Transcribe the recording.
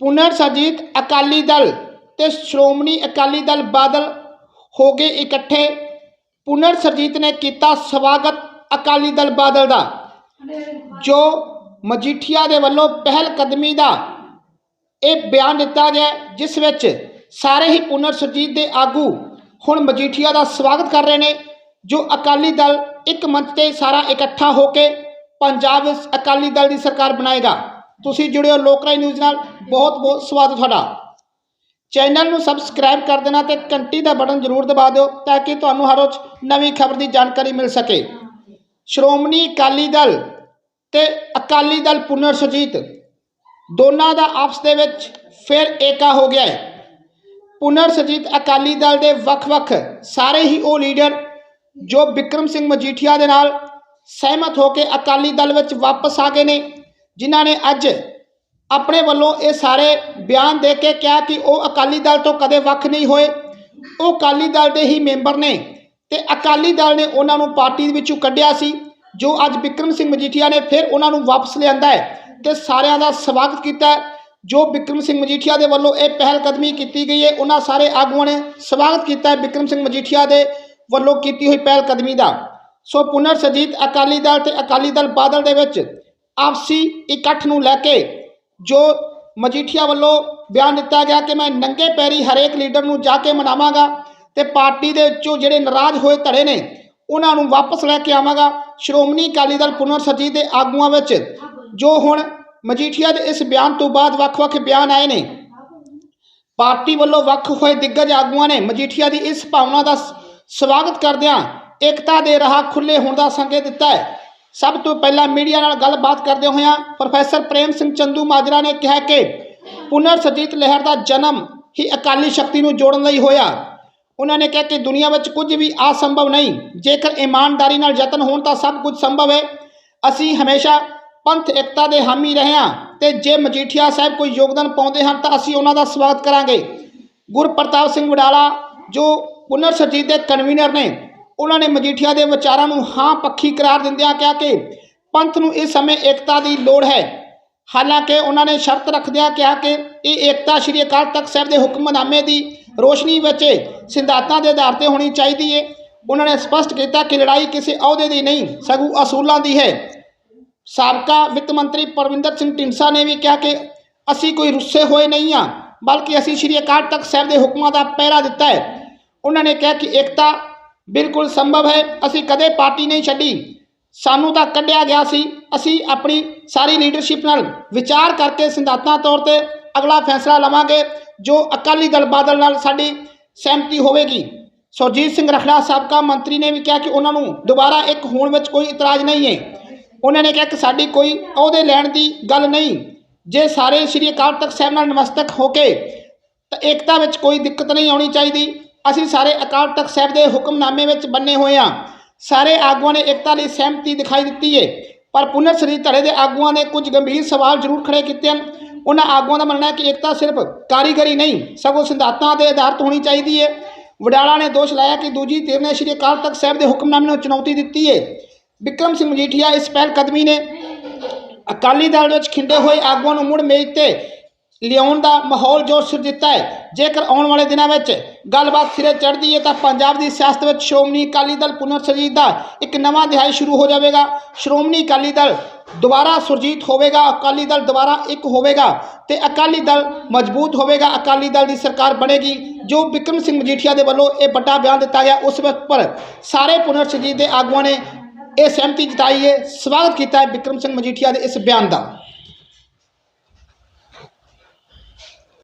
ਪੁਨਰ ਸਰਜੀਤ ਅਕਾਲੀ ਦਲ ਤੇ ਸ਼੍ਰੋਮਣੀ ਅਕਾਲੀ ਦਲ ਬਾਦਲ ਹੋ ਗਏ ਇਕੱਠੇ। ਪੁਨਰ ਸਰਜੀਤ ਨੇ ਕੀਤਾ ਸਵਾਗਤ ਅਕਾਲੀ ਦਲ ਬਾਦਲ ਦਾ, ਜੋ ਮਜੀਠੀਆ ਦੇ ਵੱਲੋਂ ਪਹਿਲ ਕਦਮੀ ਦਾ ਇਹ ਬਿਆਨ ਦਿੱਤਾ ਗਿਆ ਜਿਸ ਵਿੱਚ ਸਾਰੇ ਹੀ ਪੁਨਰ ਸਰਜੀਤ ਦੇ ਆਗੂ ਹੁਣ ਮਜੀਠੀਆ ਦਾ ਸਵਾਗਤ ਕਰ ਰਹੇ ਨੇ, ਜੋ ਅਕਾਲੀ ਦਲ ਇੱਕ ਮੰਚ ਤੇ ਸਾਰਾ ਇਕੱਠਾ ਹੋ ਕੇ ਪੰਜਾਬ ਵਿੱਚ ਅਕਾਲੀ ਦਲ ਦੀ ਸਰਕਾਰ ਬਣਾਏਗਾ। ਤੁਸੀਂ ਜੁੜਿਓ ਲੋਕਰਾਈ ਨਿਊਜ਼ ਨਾਲ। ਬਹੁਤ ਬਹੁਤ ਸਵਾਗਤ ਤੁਹਾਡਾ। ਚੈਨਲ ਨੂੰ ਸਬਸਕ੍ਰਾਈਬ ਕਰ ਦੇਣਾ ਤੇ ਘੰਟੀ ਦਾ ਬਟਨ ਜ਼ਰੂਰ ਦਬਾ ਦਿਓ ਤਾਂ ਕਿ ਤੁਹਾਨੂੰ ਹਰ ਰੋਜ਼ ਨਵੀਂ ਖਬਰ ਦੀ ਜਾਣਕਾਰੀ ਮਿਲ ਸਕੇ। ਸ਼੍ਰੋਮਣੀ ਅਕਾਲੀ ਦਲ ਤੇ ਅਕਾਲੀ ਦਲ ਪੁਨਰ ਸੁਰਜੀਤ, ਦੋਨਾਂ ਦਾ ਆਪਸ ਦੇ ਵਿੱਚ ਫਿਰ ਏਕਾ ਹੋ ਗਿਆ ਹੈ। ਪੁਨਰ ਸੁਰਜੀਤ ਅਕਾਲੀ ਦਲ ਦੇ ਵੱਖ-ਵੱਖ ਸਾਰੇ ਹੀ ਉਹ ਲੀਡਰ ਜੋ ਵਿਕਰਮ ਸਿੰਘ ਮਜੀਠੀਆ ਦੇ ਨਾਲ ਸਹਿਮਤ ਹੋ ਕੇ ਅਕਾਲੀ ਦਲ ਵਿੱਚ ਵਾਪਸ ਆ ਗਏ ਨੇ। ਜਿਨ੍ਹਾਂ ਨੇ ਅੱਜ ਆਪਣੇ ਵੱਲੋਂ ਇਹ ਸਾਰੇ ਬਿਆਨ ਦੇ ਕੇ ਕਿਹਾ ਕਿ ਉਹ ਅਕਾਲੀ ਦਲ ਤੋਂ ਕਦੇ ਵੱਖ ਨਹੀਂ ਹੋਏ। ਉਹ ਅਕਾਲੀ ਦਲ ਦੇ ਹੀ ਮੈਂਬਰ ਨੇ ਤੇ ਅਕਾਲੀ ਦਲ ਨੇ ਉਹਨਾਂ ਨੂੰ ਪਾਰਟੀ ਦੇ ਵਿੱਚੋਂ ਕੱਢਿਆ ਸੀ, ਜੋ ਅੱਜ ਵਿਕਰਮ ਸਿੰਘ ਮਜੀਠੀਆ ਨੇ ਫਿਰ ਉਹਨਾਂ ਨੂੰ ਵਾਪਸ ਲਿਆਂਦਾ ਹੈ ਤੇ ਸਾਰਿਆਂ ਦਾ ਸਵਾਗਤ ਕੀਤਾ ਜੋ ਵਿਕਰਮ ਸਿੰਘ ਮਜੀਠੀਆ ਦੇ ਵੱਲੋਂ ਇਹ ਪਹਿਲ ਕਦਮੀ ਕੀਤੀ ਗਈ ਹੈ, ਉਹਨਾਂ ਸਾਰੇ ਆਗੂਆਂ ਨੇ ਸਵਾਗਤ ਕੀਤਾ ਹੈ ਵਿਕਰਮ ਸਿੰਘ ਮਜੀਠੀਆ ਦੇ ਵੱਲੋਂ ਕੀਤੀ ਹੋਈ ਪਹਿਲ ਕਦਮੀ ਦਾ। ਸੋ ਪੁਨਰ ਸਰਜੀਤ ਅਕਾਲੀ ਦਲ ਤੇ ਅਕਾਲੀ ਦਲ ਬਾਦਲ ਦੇ ਵਿੱਚ ਆਪਸੀ ਇਕੱਠ ਨੂੰ ਲੈ ਕੇ ਜੋ ਮਜੀਠੀਆ ਵੱਲੋਂ ਬਿਆਨ ਦਿੱਤਾ ਗਿਆ ਕਿ ਮੈਂ ਨੰਗੇ ਪੈਰੀ ਹਰੇਕ ਲੀਡਰ ਨੂੰ ਜਾ ਕੇ ਮਨਾਵਾਂਗਾ ਤੇ ਪਾਰਟੀ ਦੇ ਵਿੱਚੋਂ ਜਿਹੜੇ ਨਾਰਾਜ਼ ਹੋਏ ਧੜੇ ਨੇ, ਉਹਨਾਂ ਨੂੰ ਵਾਪਸ ਲੈ ਕੇ ਆਵਾਂਗਾ। ਸ਼੍ਰੋਮਣੀ ਅਕਾਲੀ ਦਲ ਪੁਨਰ ਸਰਜੀਤ ਦੇ ਆਗੂਆਂ ਵਿੱਚ ਜੋ ਹੁਣ ਮਜੀਠੀਆ ਦੇ ਇਸ ਬਿਆਨ ਤੋਂ ਬਾਅਦ ਵੱਖ-ਵੱਖ ਬਿਆਨ ਆਏ ਨੇ। ਪਾਰਟੀ ਵੱਲੋਂ ਵੱਖ ਹੋਏ ਦਿੱਗਜ ਆਗੂਆਂ ਨੇ ਮਜੀਠੀਆ ਦੀ ਇਸ ਭਾਵਨਾ ਦਾ ਸਵਾਗਤ ਕਰਦਿਆਂ ਏਕਤਾ ਦੇ ਰਾਹ ਖੁੱਲੇ ਹੋਣ ਦਾ ਸੰਕੇਤ ਦਿੱਤਾ ਹੈ। ਸਭ ਤੋਂ ਪਹਿਲਾਂ ਮੀਡੀਆ ਨਾਲ ਗੱਲਬਾਤ ਕਰਦੇ ਹੋਇਆਂ ਪ੍ਰੋਫੈਸਰ ਪ੍ਰੇਮ ਸਿੰਘ ਚੰਦੂ ਮਾਜਰਾ ਨੇ ਕਿਹਾ ਕਿ ਪੁਨਰ ਸਰਜੀਤ ਲਹਿਰ ਦਾ ਜਨਮ ਹੀ ਅਕਾਲੀ ਸ਼ਕਤੀ ਨੂੰ ਜੋੜਨ ਲਈ ਹੋਇਆ। ਉਹਨਾਂ ਨੇ ਕਿਹਾ ਕਿ ਦੁਨੀਆ ਵਿੱਚ ਕੁਝ ਵੀ ਅਸੰਭਵ ਨਹੀਂ। ਜੇਕਰ ਇਮਾਨਦਾਰੀ ਨਾਲ ਯਤਨ ਹੋਣ ਤਾਂ ਸਭ ਕੁਝ ਸੰਭਵ ਹੈ। ਅਸੀਂ ਹਮੇਸ਼ਾ ਪੰਥ, ਏਕਤਾ ਦੇ ਹਾਮੀ ਰਹੇ ਹਾਂ ਤੇ ਜੇ ਮਜੀਠੀਆ ਸਾਹਿਬ ਕੋਈ ਯੋਗਦਾਨ ਪਾਉਂਦੇ ਹਨ ਤਾਂ ਅਸੀਂ ਉਹਨਾਂ ਦਾ ਸਵਾਗਤ ਕਰਾਂਗੇ। ਗੁਰਪ੍ਰਤਾਪ ਸਿੰਘ ਵਡਾਲਾ, ਜੋ ਪੁਨਰ ਸਰਜੀਤ ਦੇ ਕਨਵੀਨਰ ਨੇ ਉਹਨਾਂ ਨੇ ਮਜੀਠੀਆ ਦੇ ਵਿਚਾਰਾਂ ਨੂੰ ਹਾਂ ਪੱਖੀ ਕਰਾਰ ਦਿੰਦਿਆਂ ਕਿਹਾ ਕਿ ਪੰਥ ਨੂੰ ਇਸ ਸਮੇਂ ਏਕਤਾ ਦੀ ਲੋੜ ਹੈ। ਹਾਲਾਂਕਿ ਉਹਨਾਂ ਨੇ ਸ਼ਰਤ ਰੱਖਦਿਆਂ ਕਿਹਾ ਕਿ ਇਹ ਏਕਤਾ ਸ਼੍ਰੀ ਅਕਾਲ ਤਖਤ ਸਾਹਿਬ ਦੇ ਹੁਕਮਨਾਮੇ ਦੀ ਰੋਸ਼ਨੀ ਵਿੱਚ ਸਿਧਾਂਤਾਂ ਦੇ ਆਧਾਰ ਤੇ ਹੋਣੀ ਚਾਹੀਦੀ ਹੈ ਉਹਨਾਂ ਨੇ ਸਪਸ਼ਟ ਕੀਤਾ ਕਿ ਲੜਾਈ ਕਿਸੇ ਅਹੁਦੇ ਦੀ ਨਹੀਂ, ਸਗੋਂ ਅਸੂਲਾਂ ਦੀ ਹੈ। ਸਾਬਕਾ ਵਿੱਤ ਮੰਤਰੀ ਪਰਵਿੰਦਰ ਸਿੰਘ ਢਿੰਡਸਾ ਨੇ ਵੀ ਕਿਹਾ ਕਿ ਅਸੀਂ ਕੋਈ ਰੁੱਸੇ ਹੋਏ ਨਹੀਂ ਹਾਂ ਬਲਕਿ ਅਸੀਂ ਸ਼੍ਰੀ ਅਕਾਲ ਤਖਤ ਸਾਹਿਬ ਦੇ ਹੁਕਮਾਂ ਦਾ ਪਹਿਰਾ ਦਿੱਤਾ ਹੈ। ਉਹਨਾਂ ਨੇ ਕਿਹਾ ਕਿ ਏਕਤਾ ਬਿਲਕੁਲ ਸੰਭਵ ਹੈ। ਅਸੀਂ ਕਦੇ ਪਾਰਟੀ ਨਹੀਂ ਛੱਡੀ। ਸਾਨੂੰ ਤਾਂ ਕੱਢਿਆ ਗਿਆ ਸੀ। ਅਸੀਂ ਆਪਣੀ ਸਾਰੀ ਲੀਡਰਸ਼ਿਪ ਨਾਲ ਵਿਚਾਰ ਕਰਕੇ ਸਿਧਾਂਤਾਂ ਤੌਰ ਤੇ ਅਗਲਾ ਫੈਸਲਾ ਲਵਾਂਗੇ, ਜੋ ਅਕਾਲੀ ਦਲ ਬਾਦਲ ਨਾਲ ਸਾਡੀ ਸਹਿਮਤੀ ਹੋਵੇਗੀ। ਸੁਰਜੀਤ ਸਿੰਘ ਰਖੜਾ ਸਾਬਕਾ ਮੰਤਰੀ ਨੇ ਵੀ ਕਿਹਾ ਕਿ ਉਹਨਾਂ ਨੂੰ ਦੁਬਾਰਾ ਇੱਕ ਹੋਣ ਵਿੱਚ ਕੋਈ ਇਤਰਾਜ਼ ਨਹੀਂ ਹੈ। ਉਹਨਾਂ ਨੇ ਕਿਹਾ ਕਿ ਸਾਡੀ ਕੋਈ ਅਹੁਦੇ ਲੈਣ ਦੀ ਗੱਲ ਨਹੀਂ। ਜੇ ਸਾਰੇ ਸ਼੍ਰੀ ਅਕਾਲ ਤਖਤ ਸਾਹਿਬ ਨਾਲ ਨਮਸਤਕ ਹੋ ਕੇ ਤਾਂ ਏਕਤਾ ਵਿੱਚ ਕੋਈ ਦਿੱਕਤ ਨਹੀਂ ਆਉਣੀ ਚਾਹੀਦੀ। ਅਸੀਂ ਸਾਰੇ ਅਕਾਲ ਤਖਤ ਸਾਹਿਬ ਦੇ ਹੁਕਮਨਾਮੇ ਵਿੱਚ ਬੰਨੇ ਹੋਏ ਹਾਂ। ਸਾਰੇ ਆਗੂਆਂ ਨੇ ਏਕਤਾ ਲਈ ਸਹਿਮਤੀ ਦਿਖਾਈ ਦਿੱਤੀ ਹੈ ਪਰ ਪੁਨਰ ਸ੍ਰੀ ਧੜੇ ਦੇ ਆਗੂਆਂ ਨੇ ਕੁਝ ਗੰਭੀਰ ਸਵਾਲ ਜ਼ਰੂਰ ਖੜੇ ਕੀਤੇ ਹਨ। ਉਹਨਾਂ ਆਗੂਆਂ ਦਾ ਮੰਨਣਾ ਹੈ ਕਿ ਏਕਤਾ ਸਿਰਫ ਕਾਰੀਗਰੀ ਨਹੀਂ, ਸਗੋਂ ਸਿਧਾਂਤਾਂ ਦੇ ਆਧਾਰਿਤ ਹੋਣੀ ਚਾਹੀਦੀ ਹੈ ਵਡਾਲਾ ਨੇ ਦੋਸ਼ ਲਾਇਆ ਕਿ ਦੂਜੀ ਧਿਰ ਨੇ ਸ਼੍ਰੀ ਅਕਾਲ ਤਖਤ ਸਾਹਿਬ ਦੇ ਹੁਕਮਨਾਮੇ ਨੂੰ ਚੁਣੌਤੀ ਦਿੱਤੀ ਹੈ ਵਿਕਰਮ ਸਿੰਘ ਮਜੀਠੀਆ ਇਸ ਪਹਿਲ ਕਦਮੀ ਨੇ ਅਕਾਲੀ ਦਲ ਵਿੱਚ ਖਿੰਡੇ ਹੋਏ ਆਗੂਆਂ ਨੂੰ ਮੁੜ ਮੇਜ਼ ਤੇ ਲਿਆਉਣ ਦਾ ਮਾਹੌਲ ਜੋ ਸਿਰ ਦਿੱਤਾ ਹੈ। ਜੇਕਰ ਆਉਣ ਵਾਲੇ ਦਿਨਾਂ ਵਿੱਚ ਗੱਲਬਾਤ ਸਿਰੇ ਚੜ੍ਹਦੀ ਹੈ ਤਾਂ ਪੰਜਾਬ ਦੀ ਸਿਆਸਤ ਵਿੱਚ ਸ਼੍ਰੋਮਣੀ ਅਕਾਲੀ ਦਲ ਪੁਨਰ ਸਰਜੀਤ ਦਾ ਇੱਕ ਨਵਾਂ ਦਿਹਾਈ ਸ਼ੁਰੂ ਹੋ ਜਾਵੇਗਾ। ਸ਼੍ਰੋਮਣੀ ਅਕਾਲੀ ਦਲ ਦੁਬਾਰਾ ਸੁਰਜੀਤ ਹੋਵੇਗਾ, ਅਕਾਲੀ ਦਲ ਦੁਬਾਰਾ ਇੱਕ ਹੋਵੇਗਾ ਤੇ ਅਕਾਲੀ ਦਲ ਮਜ਼ਬੂਤ ਹੋਵੇਗਾ, ਅਕਾਲੀ ਦਲ ਦੀ ਸਰਕਾਰ ਬਣੇਗੀ। ਜੋ ਵਿਕਰਮ ਸਿੰਘ ਮਜੀਠੀਆ ਦੇ ਵੱਲੋਂ ਇਹ ਵੱਡਾ ਬਿਆਨ ਦਿੱਤਾ ਗਿਆ, ਉਸ ਵਕਤ ਪਰ ਸਾਰੇ ਪੁਨਰ ਸਰਜੀਤ ਦੇ ਆਗੂਆਂ ਨੇ ਇਹ ਸਹਿਮਤੀ ਜਤਾਈ ਹੈ। ਸਵਾਗਤ ਕੀਤਾ ਹੈ ਵਿਕਰਮ ਸਿੰਘ ਮਜੀਠੀਆ ਦੇ ਇਸ ਬਿਆਨ ਦਾ।